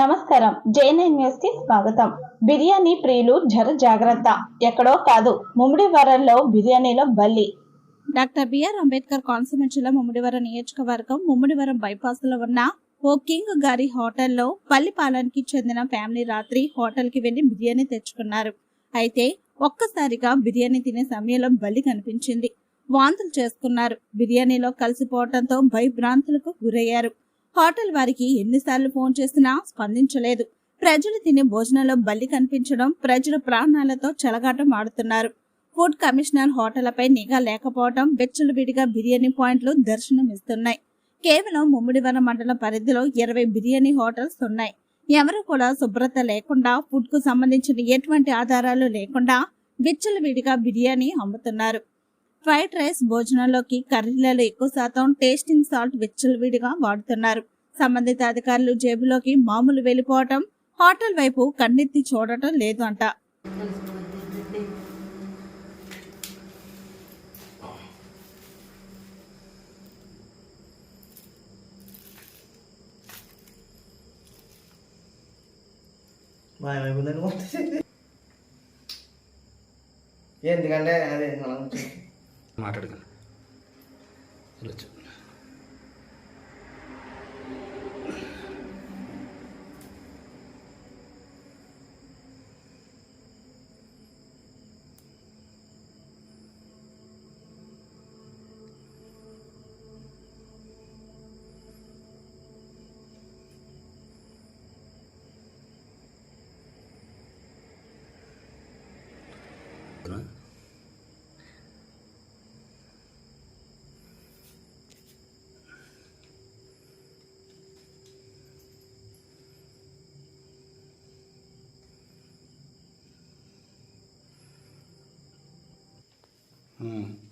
నమస్కారం. జేఎన్ఎన్ న్యూస్కి స్వాగతం. బిర్యానీ ప్రియులు జర జాగ్రత్త. ఎక్కడో కాదు ముమ్మిడి వరంలో బిర్యానీలో బల్లి. డాక్టర్ బిఆర్ అంబేద్కర్ కాన్స్టిట్యూన్సీలో ముమ్మిడివరం నియోజకవర్గం ముమ్మిడివరం బైపాస్లో ఉన్న ఓ కింగ్ గారి హోటల్లో పల్లిపాలెంకి చెందిన ఫ్యామిలీ రాత్రి హోటల్కి వెళ్ళి బిర్యానీ తెచ్చుకున్నారు. అయితే ఒక్కసారిగా బిర్యానీ తినే సమయంలో బలి కనిపించింది. వాంతులు చేసుకున్నారు. బిర్యానీలో కలిసిపోవడంతో భయభ్రాంతులకు గురయ్యారు. హోటల్ వారికి ఎన్నిసార్లు ఫోన్ చేసినా స్పందించలేదు. ప్రజలు తినే భోజనంలో బల్లి కనిపించడం ప్రజలు ప్రాణాలతో చెలగాటం ఆడుతున్నారు. ఫుడ్ కమిషనర్ హోటళ్ళపై నిఘా లేకపోవడం విడిగా బిర్యానీ పాయింట్లు దర్శనమిస్తున్నాయి. కేవలం ముమ్మిడివరం మండలం పరిధిలో ఇరవై బిర్యానీ హోటల్స్ ఉన్నాయి. ఎవరు కూడా శుభ్రత లేకుండా ఫుడ్కు సంబంధించిన ఎటువంటి ఆధారాలు లేకుండా విడిగా బిర్యానీ అమ్ముతున్నారు. ఫ్రైడ్ రైస్ భోజనంలోకి కర్రీలలో ఎక్కువ శాతం టేస్టింగ్ సాల్ట్ విచ్చలవిడిగా వాడుతున్నారు. సంబంధిత అధికారులు జేబులోకి మామూలు వెళ్ళిపోవటం హోటల్ వైపు కన్నెత్తి చూడటం లేదు అంట ఎందుకంటే అదే మనం మాట్లాడగలను వెళ్ళొచ్చు 嗯。